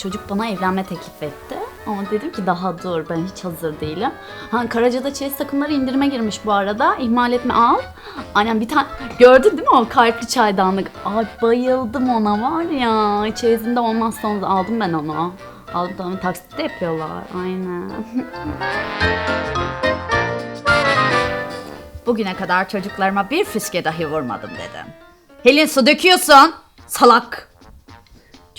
çocuk bana evlenme teklif etti. Ama dedim ki daha dur ben hiç hazır değilim. Ha Karaca'da çeyiz takımları indirime girmiş bu arada. İhmal etme al. Annem bir tane gördün değil mi o kalpli çaydanlık? Ay bayıldım ona var ya. Çeyizinde olmazsa olmaz aldım ben onu. Aldım taksitte yapıyorlar. Aynen. Bugüne kadar çocuklarıma bir fiske dahi vurmadım dedim. Helin su döküyorsun. Salak.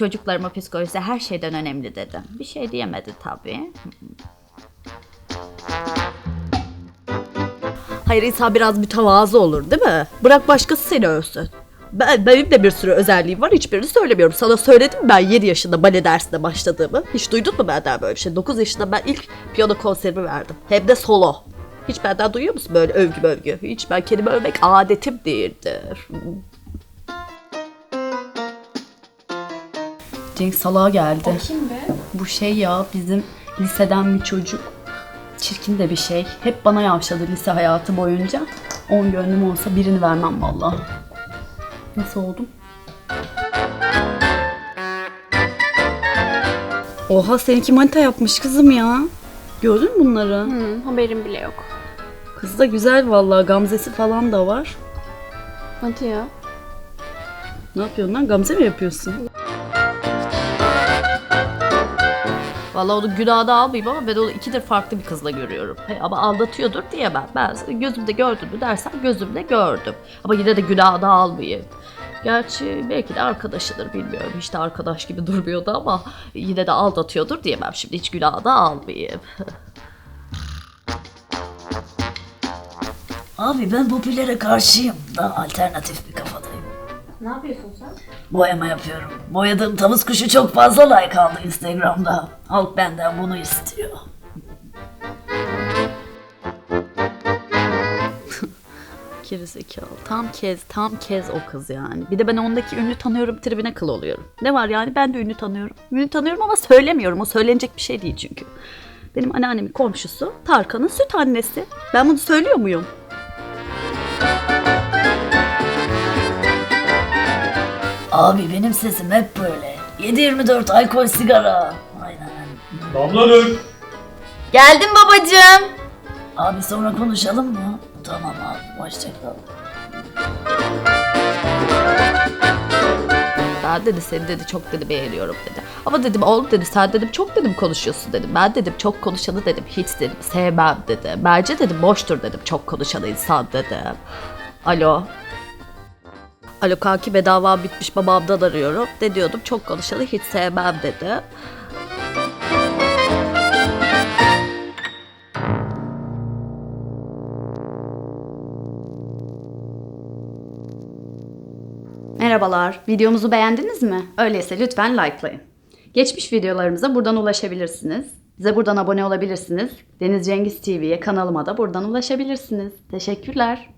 Çocuklarıma psikolojisi her şeyden önemli dedim. Bir şey diyemedi tabii. Hayır insan biraz mütevazı olur değil mi? Bırak başkası seni övsün. Ben, benim de bir sürü özelliğim var hiçbirini söylemiyorum. Sana söyledim ben 7 yaşında bale dersine başladığımı. Hiç duydun mu benden böyle bir şey? 9 yaşında ben ilk piyano konserimi verdim. Hem de solo. Hiç benden duyuyor musun böyle övgü övgü? Hiç ben kendimi övmek adetim değildir. Cenk salağa geldi. Kim be? Bu şey ya bizim liseden bir çocuk. Çirkin de bir şey. Hep bana yavşadı lise hayatı boyunca. On gönlüm olsa birini vermem vallahi. Nasıl oldum? Oha seninki manita yapmış kızım ya. Gördün mü bunları? Hı, haberim bile yok. Kız da güzel vallahi Gamzesi falan da var. Hadi ya. Ne yapıyorsun lan? Gamze mi yapıyorsun? Vallahi onu günahda almayayım ama ben onu ikidir farklı bir kızla görüyorum. Hey, ama aldatıyordur diyemem. Ben gözümde gördüm mü dersen gözümde gördüm. Ama yine de günahda almayayım. Gerçi belki de arkadaşıdır bilmiyorum. Hiç de arkadaş gibi durmuyordu ama yine de aldatıyordur diyemem. Şimdi hiç günahda almayayım. Abi ben popülere karşıyım. Daha alternatif bir kafadayım. Ne yapıyorsun sen? Boyama yapıyorum. Boyadığım tavus kuşu çok fazla like aldı Instagram'da. Halk benden bunu istiyor. Gerizekalı. Tam kez, tam kez o kız yani. Bir de ben ondaki ünlü tanıyorum tribine kıl oluyorum. Ne var yani ben de ünlü tanıyorum. Ünlü tanıyorum ama söylemiyorum. O söylenecek bir şey değil çünkü. Benim anneannemin komşusu Tarkan'ın süt annesi. Ben bunu söylüyor muyum? Abi benim sesim hep böyle. 7-24 alkol sigara. Aynen. Damla Nur. Geldim babacığım. Abi sonra konuşalım mı? Tamam abi hoşçakal. Ben dedi seni dedi çok dedi beğeniyorum dedi. Ama dedim oğlum dedi sen dedim çok dedim konuşuyorsun dedim. Ben dedim çok konuşanı dedim hiç dedim sevmem dedi. Bence dedim boştur dedim çok konuşan insan dedim. Alo. Alo kanki bedava bitmiş babamdan arıyorum. De diyordum çok konuşanı hiç sevmem dedi. Merhabalar, videomuzu beğendiniz mi? Öyleyse lütfen likelayın. Geçmiş videolarımıza buradan ulaşabilirsiniz. Bize buradan abone olabilirsiniz. Deniz Cengiz TV'ye kanalıma da buradan ulaşabilirsiniz. Teşekkürler.